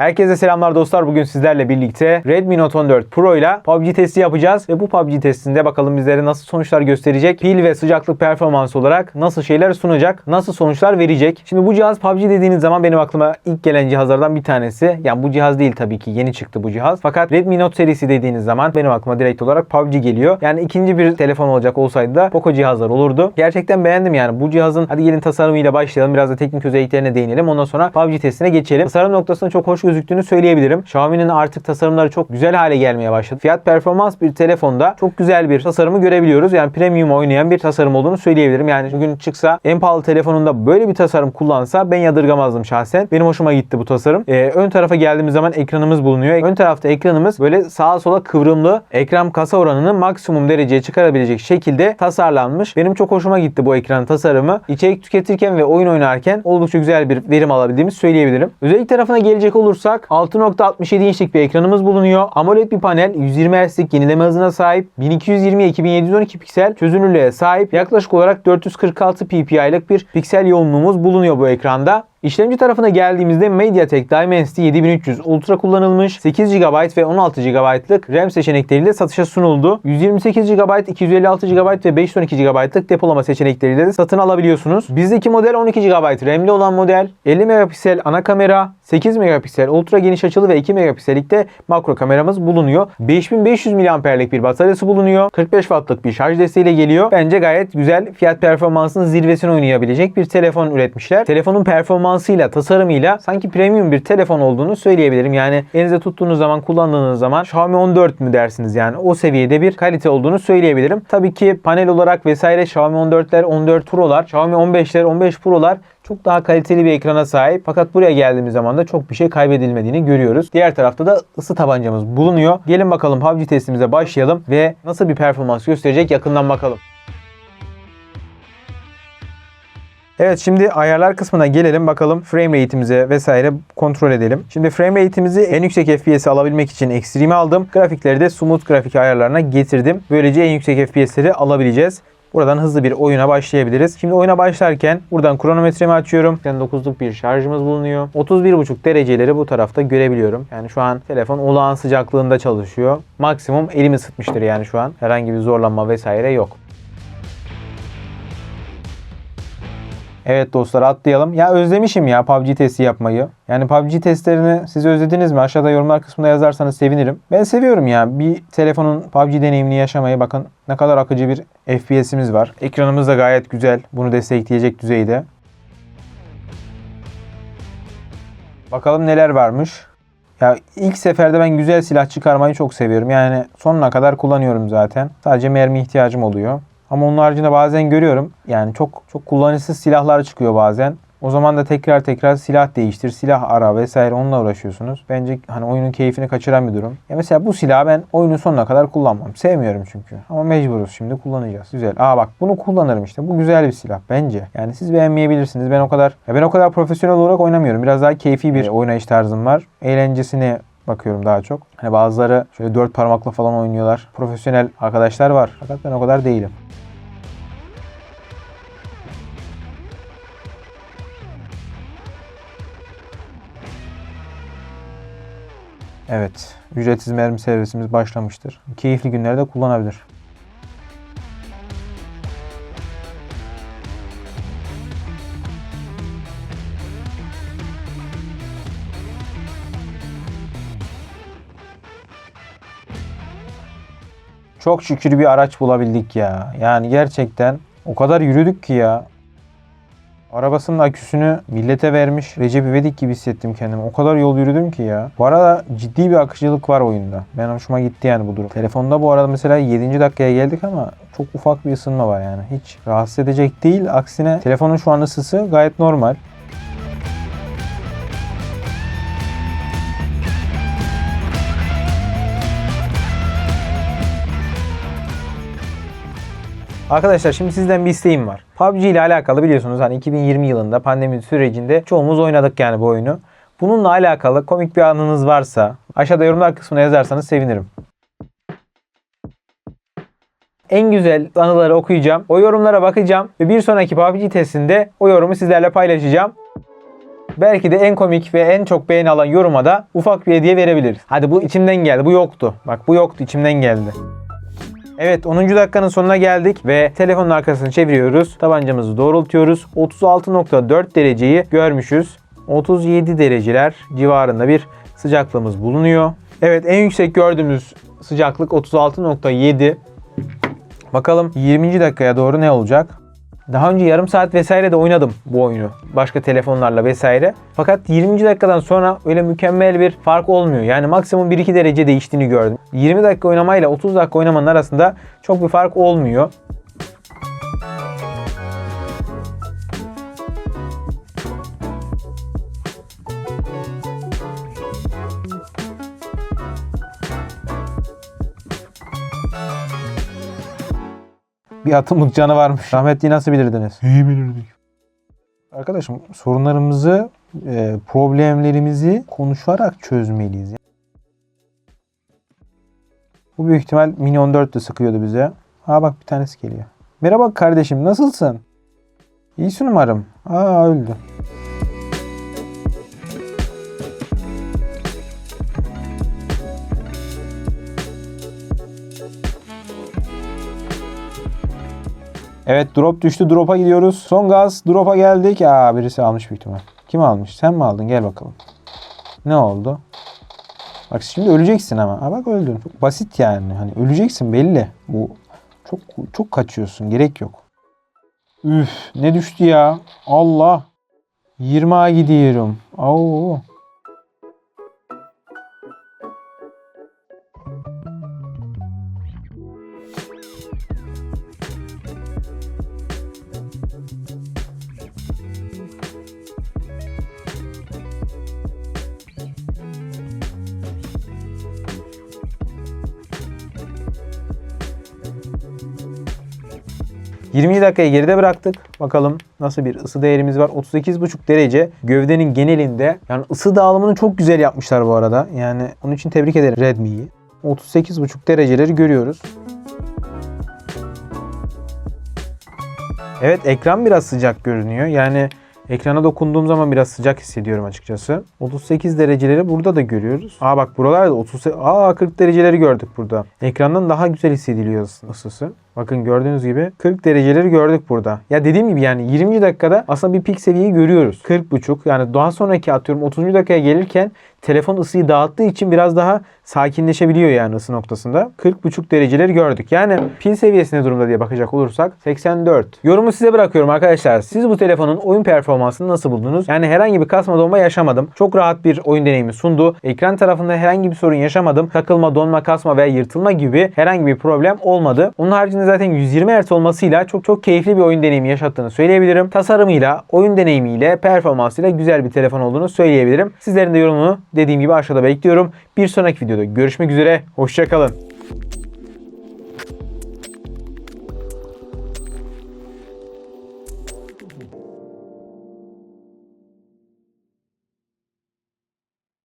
Herkese selamlar dostlar. Bugün sizlerle birlikte Redmi Note 14 Pro ile PUBG testi yapacağız. Ve bu PUBG testinde bakalım bizlere nasıl sonuçlar gösterecek. Pil ve sıcaklık performansı olarak nasıl şeyler sunacak, nasıl sonuçlar verecek. Şimdi bu cihaz PUBG dediğiniz zaman benim aklıma ilk gelen cihazlardan bir tanesi. Yani bu cihaz değil tabii ki yeni çıktı bu cihaz. Fakat Redmi Note serisi dediğiniz zaman benim aklıma direkt olarak PUBG geliyor. Yani ikinci bir telefon olacak olsaydı da Poco cihazlar olurdu. Gerçekten beğendim yani bu cihazın hadi gelin tasarımıyla başlayalım. Biraz da teknik özelliklerine değinelim. Ondan sonra PUBG testine geçelim. Tasarım noktasında çok hoş gözüktüğünü söyleyebilirim. Xiaomi'nin artık tasarımları çok güzel hale gelmeye başladı. Fiyat performans bir telefonda çok güzel bir tasarımı görebiliyoruz. Yani premium oynayan bir tasarım olduğunu söyleyebilirim. Yani bugün çıksa en pahalı telefonunda böyle bir tasarım kullansa ben yadırgamazdım şahsen. Benim hoşuma gitti bu tasarım. Ee, ön tarafa geldiğimiz zaman ekranımız bulunuyor. Ön tarafta ekranımız böyle sağa sola kıvrımlı ekran kasa oranını maksimum dereceye çıkarabilecek şekilde tasarlanmış. Benim çok hoşuma gitti bu ekran tasarımı. İçerik tüketirken ve oyun oynarken oldukça güzel bir verim alabildiğimizi söyleyebilirim. Özellik tarafına gelecek olursak 6.67 inçlik bir ekranımız bulunuyor. AMOLED bir panel, 120 Hz'lik yenileme hızına sahip, 1220 2712 piksel çözünürlüğe sahip. Yaklaşık olarak 446 ppi'lik bir piksel yoğunluğumuz bulunuyor bu ekranda. İşlemci tarafına geldiğimizde MediaTek Dimensity 7300 Ultra kullanılmış. 8 GB ve 16 GB'lık RAM seçenekleriyle satışa sunuldu. 128 GB, 256 GB ve 512 GB'lık depolama seçenekleriyle de satın alabiliyorsunuz. Bizdeki model 12 GB RAM'li olan model. 50 megapiksel ana kamera, 8 megapiksel ultra geniş açılı ve 2 megapiksellik de makro kameramız bulunuyor. 5500 mAh'lik bir bataryası bulunuyor. 45 Watt'lık bir şarj desteğiyle geliyor. Bence gayet güzel fiyat performansının zirvesini oynayabilecek bir telefon üretmişler. Telefonun performansıyla, tasarımıyla sanki premium bir telefon olduğunu söyleyebilirim. Yani elinizde tuttuğunuz zaman, kullandığınız zaman Xiaomi 14 mü dersiniz yani o seviyede bir kalite olduğunu söyleyebilirim. Tabii ki panel olarak vesaire Xiaomi 14'ler, 14 Pro'lar, Xiaomi 15'ler, 15 Pro'lar çok daha kaliteli bir ekrana sahip. Fakat buraya geldiğimiz zaman da çok bir şey kaybedilmediğini görüyoruz. Diğer tarafta da ısı tabancamız bulunuyor. Gelin bakalım PUBG testimize başlayalım ve nasıl bir performans gösterecek yakından bakalım. Evet şimdi ayarlar kısmına gelelim bakalım frame rate'imize vesaire kontrol edelim. Şimdi frame rate'imizi en yüksek FPS'i alabilmek için Extreme'e aldım. Grafikleri de Smooth grafik ayarlarına getirdim. Böylece en yüksek FPS'leri alabileceğiz. Buradan hızlı bir oyuna başlayabiliriz. Şimdi oyuna başlarken buradan kronometremi açıyorum. 9'luk bir şarjımız bulunuyor. 31,5 dereceleri bu tarafta görebiliyorum. Yani şu an telefon olağan sıcaklığında çalışıyor. Maksimum elimi ısıtmıştır yani şu an. Herhangi bir zorlanma vesaire yok. Evet dostlar atlayalım. Ya özlemişim ya PUBG testi yapmayı. Yani PUBG testlerini siz özlediniz mi? Aşağıda yorumlar kısmında yazarsanız sevinirim. Ben seviyorum ya. Bir telefonun PUBG deneyimini yaşamayı. Bakın ne kadar akıcı bir FPS'imiz var. Ekranımız da gayet güzel. Bunu destekleyecek düzeyde. Bakalım neler varmış. Ya ilk seferde ben güzel silah çıkarmayı çok seviyorum. Yani sonuna kadar kullanıyorum zaten. Sadece mermi ihtiyacım oluyor. Ama onun haricinde bazen görüyorum. Yani çok çok kullanışsız silahlar çıkıyor bazen. O zaman da tekrar tekrar silah değiştir, silah ara vesaire onunla uğraşıyorsunuz. Bence hani oyunun keyfini kaçıran bir durum. Ya mesela bu silahı ben oyunun sonuna kadar kullanmam. Sevmiyorum çünkü. Ama mecburuz şimdi kullanacağız. Güzel. Aa bak bunu kullanırım işte. Bu güzel bir silah bence. Yani siz beğenmeyebilirsiniz. Ben o kadar ya ben o kadar profesyonel olarak oynamıyorum. Biraz daha keyfi bir oynayış tarzım var. Eğlencesine bakıyorum daha çok. Hani bazıları şöyle dört parmakla falan oynuyorlar. Profesyonel arkadaşlar var. Fakat ben o kadar değilim. Evet, ücretsiz mermi servisimiz başlamıştır. Keyifli günlerde kullanabilir. Çok şükür bir araç bulabildik ya. Yani gerçekten o kadar yürüdük ki ya. Arabasının aküsünü millete vermiş Recep İvedik gibi hissettim kendimi. O kadar yol yürüdüm ki ya. Bu arada ciddi bir akıcılık var oyunda. Ben hoşuma gitti yani bu durum. Telefonda bu arada mesela 7. dakikaya geldik ama çok ufak bir ısınma var yani. Hiç rahatsız edecek değil. Aksine telefonun şu an ısısı gayet normal. Arkadaşlar şimdi sizden bir isteğim var. PUBG ile alakalı biliyorsunuz hani 2020 yılında pandemi sürecinde çoğumuz oynadık yani bu oyunu. Bununla alakalı komik bir anınız varsa aşağıda yorumlar kısmına yazarsanız sevinirim. En güzel anıları okuyacağım. O yorumlara bakacağım ve bir sonraki PUBG testinde o yorumu sizlerle paylaşacağım. Belki de en komik ve en çok beğeni alan yoruma da ufak bir hediye verebiliriz. Hadi bu içimden geldi. Bu yoktu. Bak bu yoktu. içimden geldi. Evet 10. dakikanın sonuna geldik ve telefonun arkasını çeviriyoruz. Tabancamızı doğrultuyoruz. 36.4 dereceyi görmüşüz. 37 dereceler civarında bir sıcaklığımız bulunuyor. Evet en yüksek gördüğümüz sıcaklık 36.7. Bakalım 20. dakikaya doğru ne olacak? Daha önce yarım saat vesaire de oynadım bu oyunu. Başka telefonlarla vesaire. Fakat 20. dakikadan sonra öyle mükemmel bir fark olmuyor. Yani maksimum 1-2 derece değiştiğini gördüm. 20 dakika oynamayla 30 dakika oynamanın arasında çok bir fark olmuyor. Bir atımlık canı varmış. Rahmetli nasıl bilirdiniz? İyi bilirdik. Arkadaşım sorunlarımızı, e, problemlerimizi konuşarak çözmeliyiz. Bu büyük ihtimal Mini 14 de sıkıyordu bize. Ha bak bir tanesi geliyor. Merhaba kardeşim nasılsın? İyisin umarım. Aa öldü. Evet drop düştü. Drop'a gidiyoruz. Son gaz. Drop'a geldik. Aa birisi almış büyük ihtimal. Kim almış? Sen mi aldın? Gel bakalım. Ne oldu? Bak şimdi öleceksin ama. Aa bak öldün. Çok basit yani. Hani öleceksin belli. Bu çok çok kaçıyorsun. Gerek yok. Üf ne düştü ya? Allah. 20'a gidiyorum. Oo. ...20 dakikayı geride bıraktık. Bakalım nasıl bir ısı değerimiz var. 38,5 derece gövdenin genelinde. Yani ısı dağılımını çok güzel yapmışlar bu arada. Yani onun için tebrik ederim Redmi'yi. 38,5 dereceleri görüyoruz. Evet ekran biraz sıcak görünüyor. Yani ekrana dokunduğum zaman biraz sıcak hissediyorum açıkçası. 38 dereceleri burada da görüyoruz. Aa bak buralarda 30 Aa 40 dereceleri gördük burada. Ekrandan daha güzel hissediliyor ısısı. Bakın gördüğünüz gibi 40 dereceleri gördük burada. Ya dediğim gibi yani 20 dakikada aslında bir pik seviyeyi görüyoruz. 40.5 yani daha sonraki atıyorum 30. dakikaya gelirken telefon ısıyı dağıttığı için biraz daha sakinleşebiliyor yani ısı noktasında. 40.5 dereceleri gördük. Yani pil seviyesi ne durumda diye bakacak olursak 84. Yorumu size bırakıyorum arkadaşlar. Siz bu telefonun oyun performansını nasıl buldunuz? Yani herhangi bir kasma donma yaşamadım. Çok rahat bir oyun deneyimi sundu. Ekran tarafında herhangi bir sorun yaşamadım. Takılma, donma, kasma veya yırtılma gibi herhangi bir problem olmadı. Onun haricinde zaten 120 Hz olmasıyla çok çok keyifli bir oyun deneyimi yaşattığını söyleyebilirim. Tasarımıyla, oyun deneyimiyle, performansıyla güzel bir telefon olduğunu söyleyebilirim. Sizlerin de yorumunu dediğim gibi aşağıda bekliyorum. Bir sonraki videoda görüşmek üzere. Hoşçakalın.